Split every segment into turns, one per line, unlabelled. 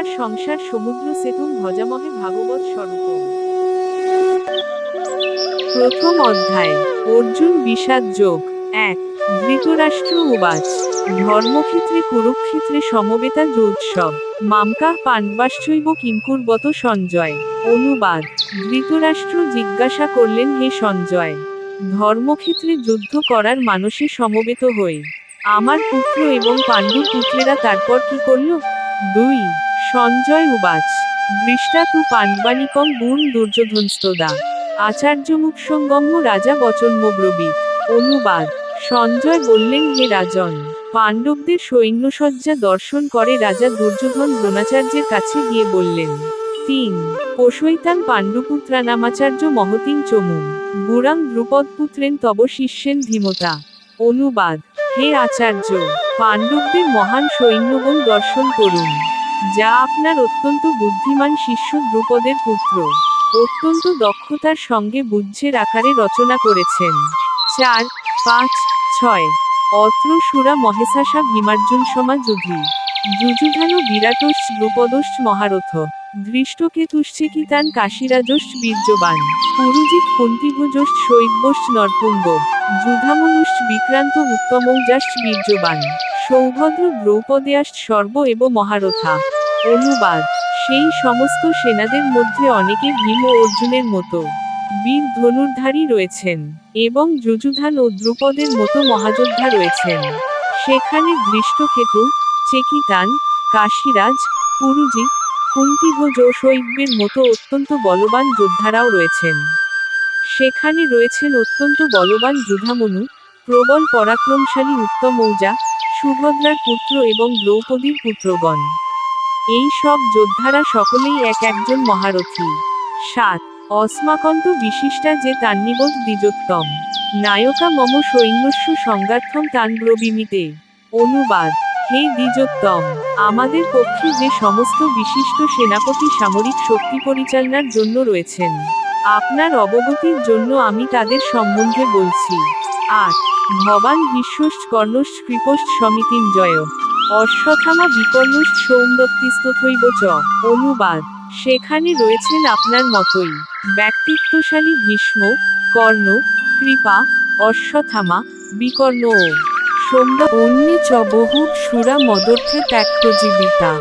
অপার সংসার সমুদ্র সেতুম ভজামহে ভাগবত স্বরূপ। প্রথম অধ্যায়, অর্জুন বিষাদ যোগ, এক, ধৃতরাষ্ট্র উবাচ, ধর্মক্ষেত্রে কুরুক্ষেত্রে সমবেতা যোৎসব মামকা পাণ্ডবাশ্চৈব কিঙ্কুরবত সঞ্জয়, অনুবাদ, ধৃতরাষ্ট্র জিজ্ঞাসা করলেন হে সঞ্জয়, ধর্মক্ষেত্রে যুদ্ধ করার মানসে সমবেত হই, আমার পুত্র এবং পাণ্ডুর পুত্রেরা তারপর কি করল? দুই সঞ্জয় উবাচ, দৃষ্টা তু পাণ্ডবানিকম গুণ দুর্যোধনস্তদা। আচার্যমুখ সঙ্গম্য রাজা বচনমব্রবীত অনুবাদ, সঞ্জয় বললেন, হে রাজন, পাণ্ডবদের সৈন্যসজ্জা দর্শন করে রাজা দুর্যোধন দ্রোণাচার্যের কাছে গিয়ে বললেন, তিন পোষৈতান পাণ্ডুপুত্রা নামাচার্য মহতিং চমুম বুড়াং দ্রুপদপুত্রেন তব শিষ্যেন ধীমতা। অনুবাদ, হে আচার্য, পাণ্ডবদের মহান সৈন্যবন দর্শন করুন। যা আপনার অত্যন্ত বুদ্ধিমান শিষ্য দ্রুপদের পুত্র। অত্যন্ত দক্ষতার সঙ্গে বুদ্ধের আকারে রচনা করেছেন। চার, পাঁচ, ছয়। অত্র সুরা মহেশাসা ভীমার্জুন সমা যুধি যুযুধানো বিরাটস দ্রুপদস মহারথ। ধৃষ্টকেতুশ্চেকিতান কাশিরাজস বীর্যবান। পুরুজিৎ কুন্তিভুজস শৈব্যস নরপুঙ্গ। যুধামনুষ বিক্রান্ত উত্তমৌজাস বীর্যবান। সৌভদ্র দ্রৌপদেয়াস সর্ব এব মহারথা। অনুবাদ, সেই সমস্ত সেনাদের মধ্যে অনেকে ভীম অর্জুনের মতো। বীর ধনুর্ধারী রয়েছেন এবং যুযুধান ও দ্রুপদের মতো মহাযোদ্ধা রয়েছেন। সেখানে দৃষ্টকেতু, চেকিতান, কাশিরাজ পুরুজিৎ কুন্তিভোজ ও শৈব্যের মতো অত্যন্ত বলবান যোদ্ধারাও রয়েছেন। সেখানে রয়েছেন অত্যন্ত বলবান যুধামনু, প্রবল পরাক্রমশালী উত্তম ঔজা সুভদ্রার পুত্র এবং দ্রৌপদীর পুত্রগণ। এই সব যোদ্ধারা সকলেই এক একজন মহারথী। সাত অস্মাকন্ত বিশিষ্টা যে তান্নিবোধ দ্বিজোত্তম। নায়কা মম সৈন্যস্য সংগার্থম তান ব্রবিমিতে। অনুবাদ, হে দ্বিজোত্তম, আমাদের পক্ষে যে সমস্ত বিশিষ্ট সেনাপতি সামরিক শক্তি পরিচালনার জন্য রয়েছেন। আপনার অবগতির জন্য আমি তাদের সম্বন্ধে বলছি। আট ভবান বিশ্বস্ট কর্ণশ্চ কৃপশ্চ সমিতিঞ্জয় অশ্বথামা বিকর্ণশ্চ সৌন্দত্তিস্তথৈব চ। অনুবাদ। সেখানে রয়েছেন আপনার মতোই। ব্যক্তিত্বশালী ভীষ্ম, কর্ণ, কৃপা অশ্বথামা বিকর্ণ ও সোমদা অন্যে চ বহু সুরা মদর্থে ত্যাক্তজীবিতা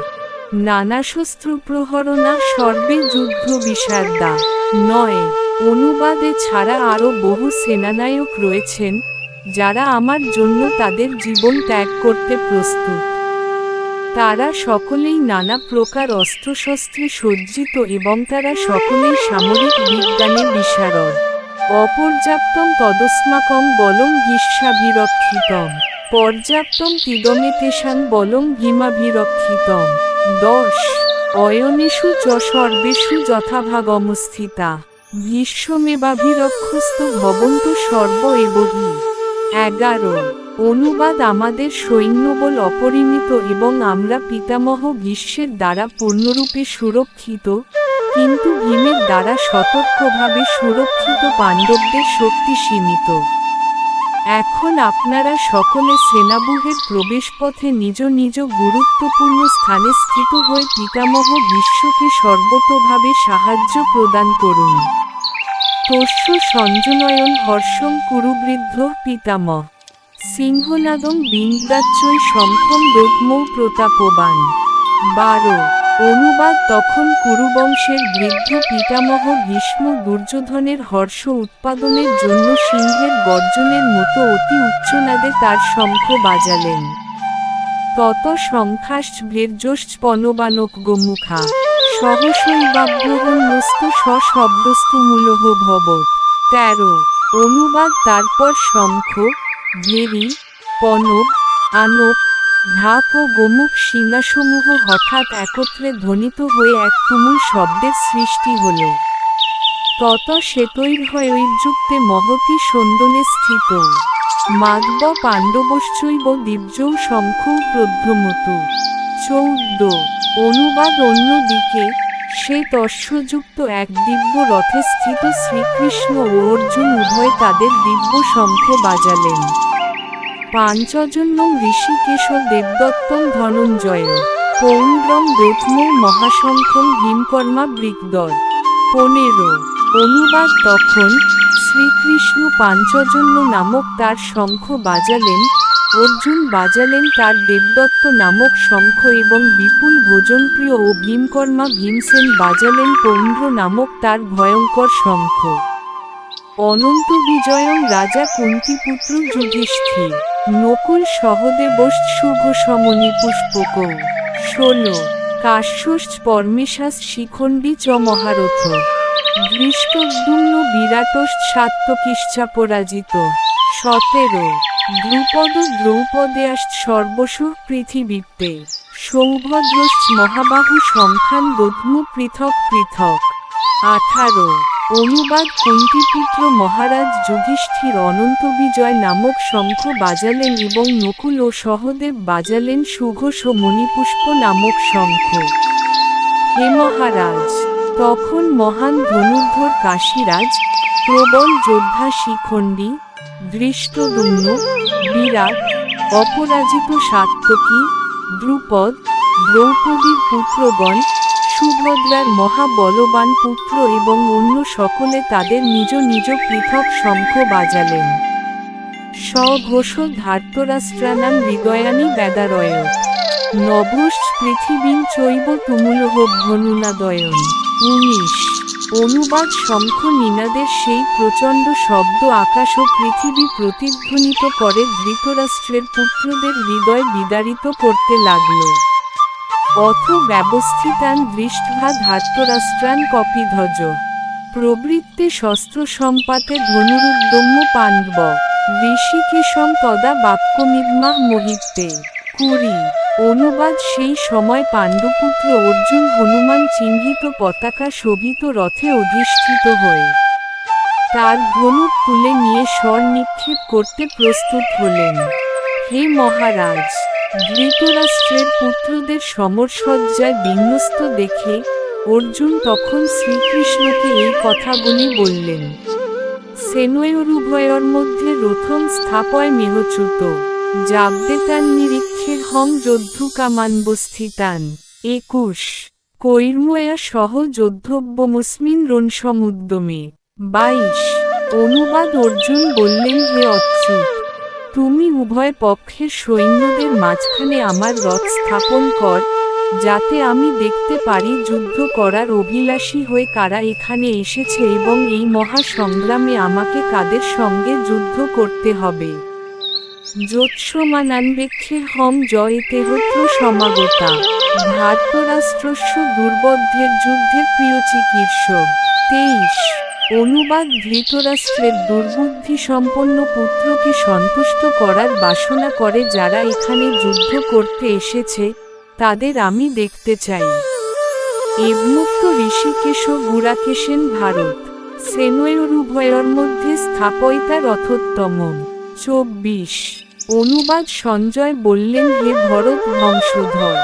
নানা শস্ত্র প্রহরণা সর্বে যুদ্ধ বিষাদা নয়। অনুবাদে ছাড়া আরও বহু সেনানায়ক রয়েছেন। যারা আমার জন্য তাদের জীবন ত্যাগ করতে প্রস্তুত। তারা সকলেই নানা প্রকার অস্ত্রশস্ত্রে সজ্জিত এবং তারা সকলেই সামরিক বিজ্ঞানে বিশারদ। অপর্যাপ্তম তদস্মাকম বলং হিস্যাভিরক্ষিতম পর্যাপ্তম তিদমেতেশান বলং হিমাভিরক্ষিতম। দশ। অয়নেষু চ সর্বেষু যথাভাগমস্থিতা। ভীষ্মেবাভিরক্ষস্ত ভবন্ত সর্ব এবহি এগারো। অনুবাদ আমাদের সৈন্যবল অপরিমিত এবং আমরা পিতামহ ভীষ্মের দ্বারা পূর্ণরূপে সুরক্ষিত, কিন্তু ভীমের দ্বারা সতর্কভাবে সুরক্ষিত পাণ্ডবদের শক্তি সীমিত। এখন আপনারা সকলে সেনাবুহের প্রবেশপথে নিজ নিজ গুরুত্বপূর্ণ স্থানে স্থিত হয়ে পিতামহ বিশ্বকে সর্বতোভাবে সাহায্য প্রদান করুন। তস্য সঞ্জনয়ন হর্ষং কুরুবৃদ্ধ পিতামহ। সিংহনাদং বিন্দাচ্চই শঙ্খম দগ্মৌ প্রতাপবান। বারো, অনুবাদ তখন কুরুবংশের বৃদ্ধ পিতামহ ভীষ্ম দুর্যোধনের হর্ষ উৎপাদনের জন্য সিংহের গর্জনের মতো অতি উচ্চনাদে তার শঙ্খ বাজালেন। তত সংখ্যাশ্চ ভের্যশ্চ পনবানক গোমুখা সহসৈবাভ্যহন্যস্তু সশব্দস্তু মূলহ ভবত তেরো, অনুবাদ, তারপর শঙ্খ ভেরি পনব আনক ঢাক ও গোমুখ সিংহাসমূহ হঠাৎ একত্রে ধ্বনিত হয়ে এক তুমুল শব্দের সৃষ্টি হল। তত শ্বেতৈর্ভয়ৈর্যুক্তে মহতি সন্দনে স্থিত। মাধব পাণ্ডবশ্চৈব দিব্যৌ শঙ্খ প্রধ্যমতু চৌদ্দ অনুবাদ অন্যদিকে সে তস্যযুক্ত এক দিব্য রথে স্থিত শ্রীকৃষ্ণ ও অর্জুন উভয় তাদের দিব্য শঙ্খ বাজালেন। পাঞ্চজন্যম ঋষিকেশ দেবদত্তম ধনঞ্জয় পৌণ্ড্রম ব্রথ্মর মহাশঙ্খম ভীমকর্মা বৃকদর পনেরো, অনুবাদ তখন শ্রীকৃষ্ণ পাঞ্চজন্য নামক তার শঙ্খ বাজালেন অর্জুন বাজালেন তার দেবদত্ত নামক শঙ্খ এবং বিপুল ভোজনপ্রিয় ও ভীমকর্মা ভীমসেন বাজালেন পৌণ্ড্র নামক তার ভয়ঙ্কর শঙ্খ। অনন্ত বিজয়ং রাজা কুন্তিপুত্র যুধিষ্ঠির। নকুল সহদেবশ শুভ সমনি পুষ্পক। ষোলো। কাশ্যশ্চ পরমেশাস শিখণ্ডী চ মহারথ। দৃষ্টদ্যুম্ন বিরাটশ্চ সাত্তকিশ্চা পরাজিত। সতেরো। দ্রুপদ দ্রৌপদেয়াশ্চ সর্বসু পৃথিবীতে সৌভদ্রশ্চ মহাবাহু সংখ্যান দধ্ম পৃথক পৃথক। আঠারো, অনুবাদ কুন্তিপুত্র মহারাজ যুধিষ্ঠির অনন্ত বিজয় নামক শঙ্খ বাজালেন এবং নকুল ও সহদেব বাজালেন সুঘোষ ও মণিপুষ্প নামক শঙ্খ। হে মহারাজ, তখন মহান ধনুর্ধর কাশীরাজ, প্রবল যোদ্ধা শিখণ্ডী দৃষ্টদুম্ন বিরাট, অপরাজিত সাত্তকী দ্রুপদ, দ্রৌপদীর পুত্রগণ, সুভদ্রার মহাবলবান পুত্র এবং অন্য সকলে তাদের নিজ নিজ পৃথক শঙ্খ বাজালেন। স্বঘোষ ধার্তরাষ্ট্রানাম হৃদয়ানি বেদারয় নভশ্চ পৃথিবীং চৈব তুমুলহ ভনুনাদয়ন উনিশ। অনুবাদ শঙ্খ নিনাদের সেই প্রচণ্ড শব্দ আকাশ ও পৃথিবী প্রতিধ্বনিত করে ধৃতরাষ্ট্রের পুত্রদের হৃদয় বিদারিত করতে লাগল। অথ ব্যবস্থিতান দৃষ্টভা ধার্তরাষ্ট্রান কপিধ্বজ। প্রবৃত্তে শস্ত্র সম্পাতে ধনুরুদ্যম্য পাণ্ডব। ঋষিকেশম তদা বাক্যমিদ্মা মোহিতে কুড়ি। অনুবাদ সেই সময় পাণ্ডুপুত্র অর্জুন হনুমান চিহ্নিত পতাকা শোভিত রথে অধিষ্ঠিত হয়ে তার ধনুক তুলে নিয়ে স্বর নিক্ষেপ করতে প্রস্তুত হলেন। হে মহারাজ, ধৃতরাষ্ট্রের পুত্রদের সমরসজ্জায় বিন্যস্ত দেখে অর্জুন তখন শ্রীকৃষ্ণকে এই কথাগুলি বললেন। সেনয়রুভয়র মধ্যে রথম স্থাপয় মেহচ্যুত। জাগদেতান নিরীক্ষের হম যোদ্ধুকামানবস্থিতান একুশ। কৈর্ময়া সহ যোদ্ধব্য যোদ্ধব্যমস্মিন রণসমুদ্যমে বাইশ। অনুবাদ অর্জুন বললেন, হে অচ্যুত, তুমি উভয় পক্ষের সৈন্যদের মাঝখানে আমার রথ স্থাপন কর, যাতে আমি দেখতে পারি যুদ্ধ করার অভিলাষী হয়ে কারা এখানে এসেছে এবং এই মহাসংগ্রামে আমাকে কাদের সঙ্গে যুদ্ধ করতে হবে। জ্যোৎসমানান্বেক্ষের হম জয়তেহত্র সমাগতা। ভারতরাষ্ট্রস্য দুর্বদ্ধের যুদ্ধের প্রিয় চিকিৎসক। তেইশ। অনুবাদ ধৃতরাষ্ট্রের দুর্বুদ্ধি সম্পন্ন পুত্রকে সন্তুষ্ট করার বাসনা করে যারা এখানে যুদ্ধ করতে এসেছে, তাদের আমি দেখতে চাই। এবমুক্ত ঋষিকেশ ও গুড়াকেশেন ভারত। সেনয়ের উভয়ের মধ্যে স্থাপয়তা রথোত্তম চব্বিশ। অনুবাদ সঞ্জয় বললেন, হে ভরত বংশধর,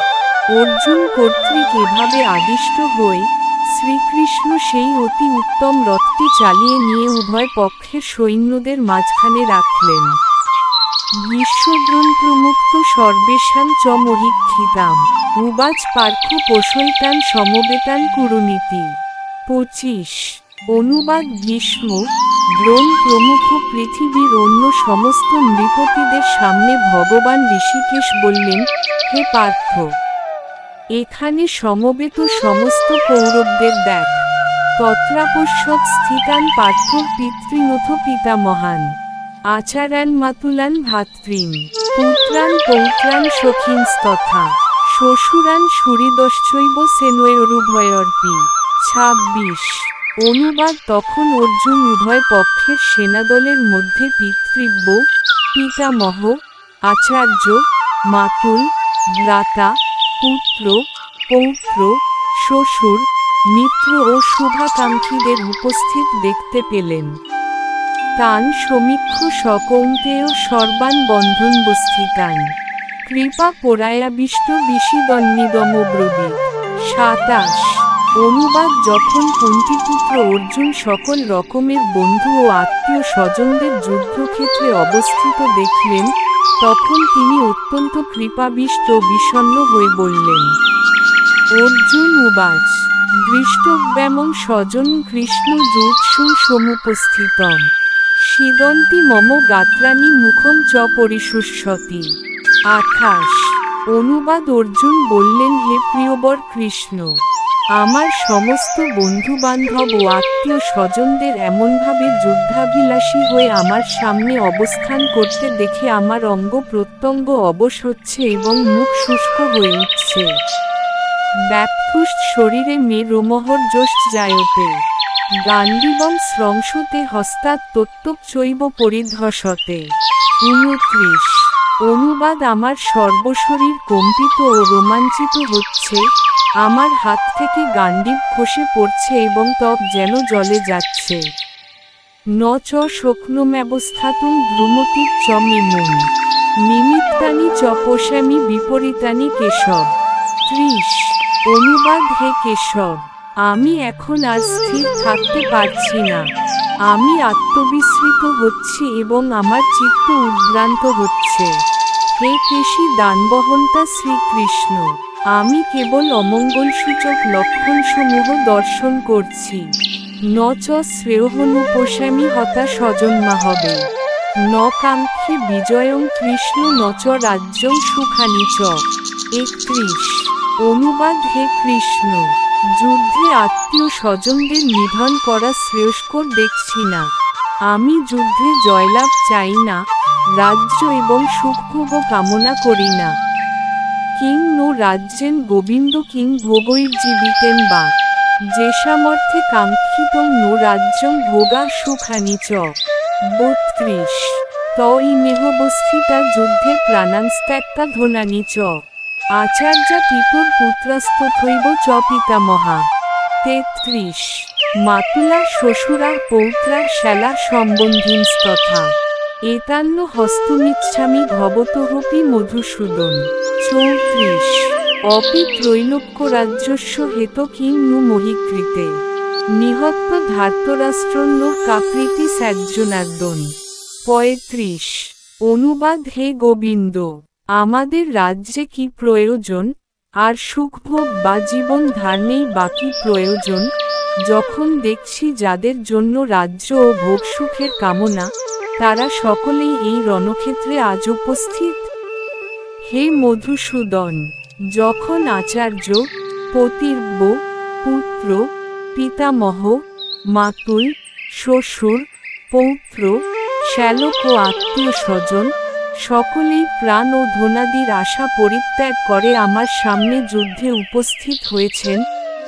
অর্জুন কর্তৃক এভাবে আদিষ্ট হয়ে শ্রীকৃষ্ণ সেই অতি উত্তম রথটি চালিয়ে নিয়ে উভয় পক্ষের সৈন্যদের মাঝখানে রাখলেন। প্রমুক্ত সর্বেশান চ মহিক্ষিতাম, উবাচ পার্থ পোষৈতান সমবেতান কুরুনীতি। পঁচিশ। অনুবাদ গ্রীষ্ম দ্রোণ প্রমুখ পৃথিবীর অন্য সমস্ত নৃপতিদের সামনে ভগবান ঋষিকেশ বললেন, হে পার্থ, এখানে সমবেত সমস্ত কৌরবদের দেখ তত্রাপশ্যৎ স্থিতান পার্থ পিতৃনথ পিতামহান আচারান মাতুলান ভাতৃন, পুত্রান পৌত্রান সখিনস্তথা শ্বশুরান সুহৃদশ্চৈব সেনয়রুভয়র্পি ছাব্বিশ অনুবাদ তখন অর্জুন উভয় পক্ষের সেনাদলের মধ্যে পিতৃব্য, পিতামহ, আচার্য, মাতুল, ভ্রাতা, পুত্র, পৌত্র, শ্বশুর, মিত্র ও শুভাকাঙ্ক্ষীদের উপস্থিত দেখতে পেলেন। তান সমীক্ষ সকৌন্তেয় সর্বান বন্ধন বস্থিতান কৃপা পরায়াবিষ্ট বিষিদন্নিদম ব্রবী সাতাশ অনুবাদ যখন কুন্তিপুত্র অর্জুন সকল রকমের বন্ধু ও আত্মীয় স্বজনদের যুদ্ধক্ষেত্রে অবস্থিত দেখলেন, তখন তিনি অত্যন্ত কৃপাবিষ্ট ও বিষণ্ণ হয়ে বললেন, অর্জুন উবাচ দৃষ্টব্যামং স্বজন কৃষ্ণ জুৎসুং সমুপস্থিতম। সিদন্তি মম গাত্রানি মুখম চ পরিশুষ্যতি। আঠাশ, অনুবাদ অর্জুন বললেন, হে প্রিয়বর কৃষ্ণ আমার সমস্ত বন্ধুবান্ধব ও আত্মীয় স্বজনদের এমনভাবে যুদ্ধাভিলাষী হয়ে আমার সামনে অবস্থান করতে দেখে আমার অঙ্গ প্রত্যঙ্গ অবশ হচ্ছে এবং মুখ শুষ্ক হয়ে উঠছে। ব্যাপুষ্ট শরীরে মে রোমহর যোশ জায়তে গান্ডিবং স্রংসতে হস্তাৎ তত্ত্বক চৈব পরিধ্বসতে উনত্রিশ। অনুবাদ আমার সর্বশরীর কম্পিত ও রোমাঞ্চিত হচ্ছে। আমার হাত থেকে গান্ডিব খসে পড়ছে এবং ত্বক যেন জলে যাচ্ছে। ন চ শোকনম্যবস্থাতুং দ্রুমতির চ মিমুন নিমিত্তানি চ পোষামি বিপরীতানি কেশব। ত্রিশ, অনুবাদ হে কেশব, আমি এখন আর স্থির থাকতে পারছি না। আমি আত্মবিস্মৃত হচ্ছি এবং আমার চিত্ত উদ্ভ্রান্ত হচ্ছে। হে কৃষি দানবহন্তা শ্রীকৃষ্ণ। কেবল অমঙ্গলসূচক লক্ষণসমূহ দর্শন করছি। ন চ শ্রেয়হনুপোষামি হতা স্বজন্মা হবে। ন কাঙ্ক্ষে বিজয়ং কৃষ্ণ ন চ রাজ্যং সুখানি চ। একত্রিশ। অনুবাদ হে কৃষ্ণ। যুদ্ধে আত্মীয় স্বজনদের নিধন করা শ্রেয়স্কর দেখছি না। আমি যুদ্ধে জয়লাভ চাই না, রাজ্য এবং সুখভোগ কামনা করি না। কিং নো রাজ্যেন গোবিন্দ কিং ভোগৈর্জীবিতেন বা। যে সামর্থ্যে কাঙ্ক্ষিতং নো রাজ্যং ভোগা সুখানি চ। বত্রিশ। ত ইমেহবস্থিতা যুদ্ধে প্রাণান্স্ত্যক্তা ধনানি চ। আচার্যা পিতুর পুত্রস্তথৈব চ পিতামহা তেত্রিশ। মাতুলা, শ্বশুরা, পৌত্রা, শ্যালা সম্বন্ধীনস্তথা এতান্ন হস্তমিচ্ছামি ভবতহপি মধুসূদন। চৌত্রিশ। অপি ত্রৈলোক্য রাজ্যস্য হেত কিং নু মহিকৃতে। নিহত্ত ধার্তরাষ্ট্রন্য কাকৃতি স্যাজ্জনার্দন। পঁয়ত্রিশ। অনুবাদ হে গোবিন্দ, আমাদের রাজ্যে কি প্রয়োজন? আর সুখভোগ বা জীবন ধারণেই বাকি প্রয়োজন? যখন দেখছি যাদের জন্য রাজ্য ও ভোগ সুখের কামনা, তারা সকলেই এই রণক্ষেত্রে আজ উপস্থিত। হে মধুসূদন, যখন আচার্য পতির্ব পুত্র, পিতামহ, মাতুল, শ্বশুর, পৌত্র, শ্যালক ও আত্মীয় স্বজন, সকলেই প্রাণ ও ধনাদির আশা পরিত্যাগ করে আমার সামনে যুদ্ধে উপস্থিত হয়েছেন,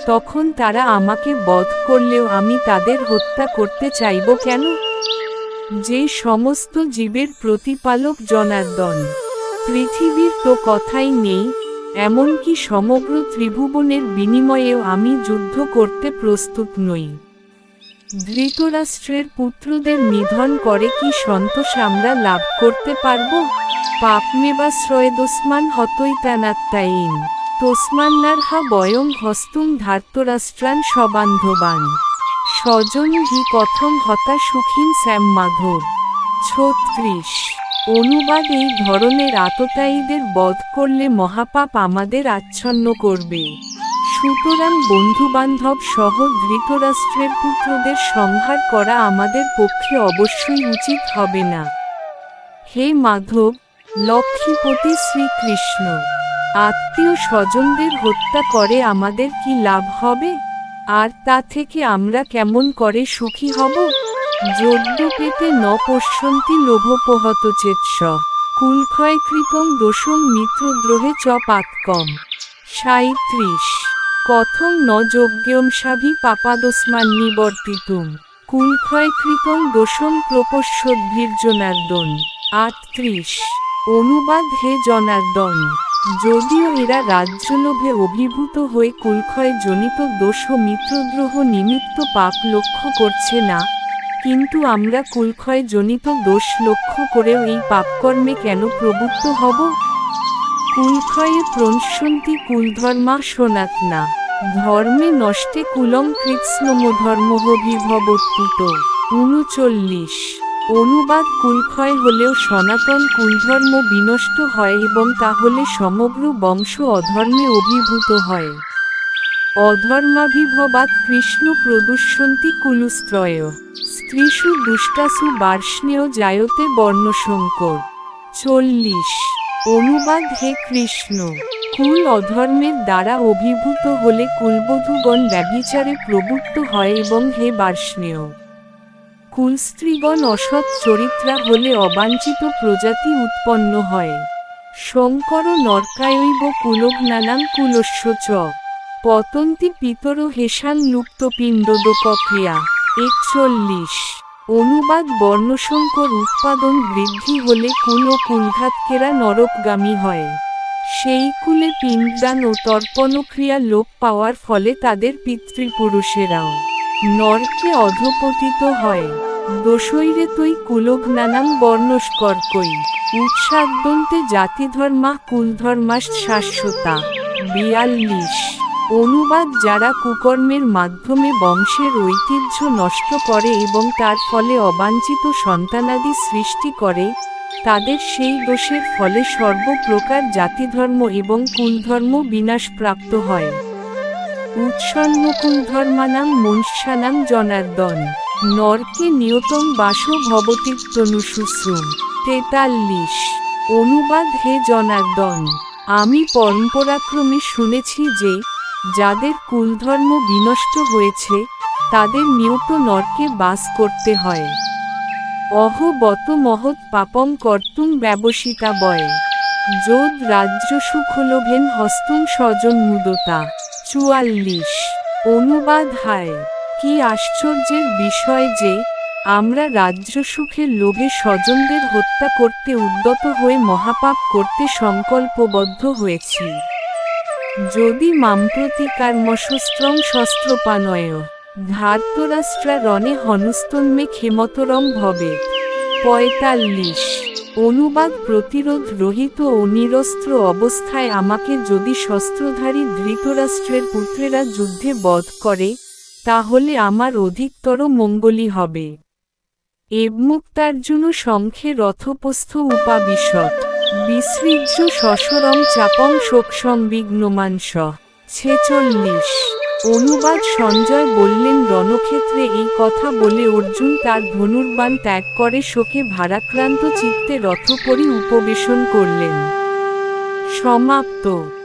তখন তারা আমাকে বধ করলেও আমি তাদের হত্যা করতে চাইব কেন? যে সমস্ত জীবের প্রতিপালক জনার্দন পৃথিবীর তো কথাই নেই, এমনকি সমগ্র ত্রিভুবনের বিনিময়েও আমি যুদ্ধ করতে প্রস্তুত নই। ধৃতরাষ্ট্রের পুত্রদের নিধন করে কি সন্তোষ আমরা লাভ করতে পারব? পাপমেবাশ্রয়েদস্মান হতৈতানাত্তাইন তস্মান্নার্হা বয়ং হস্তুং ধার্তরাষ্ট্রান সবান্ধবান। স্বজন হি কথম হতা সুখীন শ্যাম মাধব ছত্রিশ অনুবাদ এই ধরনের আততায়ীদের বধ করলে মহাপাপ আমাদের আচ্ছন্ন করবে। সুতরাং বন্ধুবান্ধব সহ ধৃতরাষ্ট্রের পুত্রদের সংহার করা আমাদের পক্ষে অবশ্যই উচিত হবে না। হে মাধব, লক্ষ্মীপতি শ্রীকৃষ্ণ আত্মীয় স্বজনদের হত্যা করে আমাদের কি লাভ হবে? আর তা থেকে আমরা কেমন করে সুখী হব? যজ্ঞ পেতে ন পশ্যন্তি লোভোপহত চেৎস। কুলক্ষয়কৃতং দোষং মিত্রদ্রোহে চ পাতকম সাঁত্রিশ কথং ন যজ্ঞমসাভি পাপাদস্মান নিবর্তিতুম কুলক্ষয়কৃতং দোষং প্রপস্যোদ্ভীর্জনার্দন আটত্রিশ। অনুবাদ হে জনার্দন। যদিও এরা রাজ্যলোভে অভিভূত হয়ে কুলক্ষয় জনিত দোষ ও মিত্রদ্রোহ নিমিত্ত পাপ লক্ষ্য করছে না কিন্তু আমরা কুলক্ষয় জনিত দোষ লক্ষ্য করেও এই পাপকর্মে কেন প্রবৃত্ত হব? কুলক্ষয়ে প্রংসন্তি কুলধর্মা সনাতনা ধর্মে নষ্টে কুলং কৃৎস্নম ধর্মভিভবত্যুত উনচল্লিশ। অনুবাদ কুলক্ষয় হলেও সনাতন কুলধর্ম বিনষ্ট হয় এবং তাহলে সমগ্র বংশ অধর্মে অভিভূত হয়। অধর্মাভিভবাত কৃষ্ণ প্রদুষ্যন্তি কুলুস্ত্রয় স্ত্রীষু দুষ্টাসু বার্ষ্ণেয় জায়তে বর্ণশঙ্কর। চল্লিশ। অনুবাদ হে কৃষ্ণ, কুল অধর্মের দ্বারা অভিভূত হলে কুলবধূগণ ব্যভিচারে প্রবৃত্ত হয় এবং হে বার্ষ্ণেয়। কুলস্ত্রীগণ অসৎ চরিত্রা হলে অবাঞ্ছিত প্রজাতি উৎপন্ন হয়। শঙ্কর নরকায়ৈব কুলগ্নানাং কুলস্য চ। পতন্তি পিতর হেসান লুপ্ত পিণ্ডদোপক্রিয়া একচল্লিশ। অনুবাদ বর্ণসংকর উৎপাদন বৃদ্ধি হলে কুল ও কুলঘাতকেরা নরকগামী হয়। সেই কুলে পিণ্ডদান ও তর্পণক্রিয়া লোপ পাওয়ার ফলে তাদের পিতৃপুরুষেরাও নরকে অধপতিত হয়। দোষৈরে তৈ কুলঘ্নানাং বর্ণস্কর্কই। উৎসাদন্তে জাতিধর্মা কুলধর্মাস শাশ্বতা বিয়াল্লিশ। অনুবাদ যারা কুকর্মের মাধ্যমে বংশের ঐতিহ্য নষ্ট করে এবং তার ফলে অবাঞ্ছিত সন্তানাদি সৃষ্টি করে, তাদের সেই দোষের ফলে সর্বপ্রকার জাতিধর্ম এবং কুলধর্ম বিনাশপ্রাপ্ত হয়। উৎসন্নকুলধর্মানাং মনুষ্যানাং জনার্দন। নরকে নিয়তম বাস তেতাল্লিশ। অনুবাদ হে জনার্দন। আমি পরম্পরাক্রমে শুনেছি যে যাদের কুলধর্ম বিনষ্ট হয়েছে, তাদের নিয়ত নরকে বাস করতে হয়। অহ বত মহৎ পাপম কর্তুম ব্যবসিতা বয়। যোদ রাজ্য সুখলোভেন হস্তুম স্বজন মুদতা চুয়াল্লিশ। অনুবাদ হায়। কি আশ্চর্যের বিষয় যে, আমরা রাজ্য সুখের লোভে স্বজনদের হত্যা করতে উদ্যত হয়ে মহাপাপ করতে সংকল্পবদ্ধ হয়েছি। যদি মাম্প্রতিকার্মশস্ত্রং শস্ত্রপানয় ধার্তরাষ্ট্রা রণে হনুস্তন্মে ক্ষেমতরম ভবে। পঁয়তাল্লিশ। অনুবাদ প্রতিরোধ রহিত ও নিরস্ত্র অবস্থায় আমাকে যদি শস্ত্রধারী ধৃতরাষ্ট্রের পুত্রেরা যুদ্ধে বধ করে, তাহলে আমার অধিকতর মঙ্গলই হবে। এবমুক্তার্জুন শঙ্খে রথপস্থ উপাবিশত। বিসৃজ্য সশরম চাপং শোকসংবিঘ্নমাংস ছেচল্লিশ। অনুবাদ সঞ্জয় বললেন, রণক্ষেত্রে এই কথা বলে অর্জুন তার ধনুর্বাণ ত্যাগ করে শোকে ভারাক্রান্ত চিত্তে রথপরি উপবেশন করলেন। সমাপ্ত।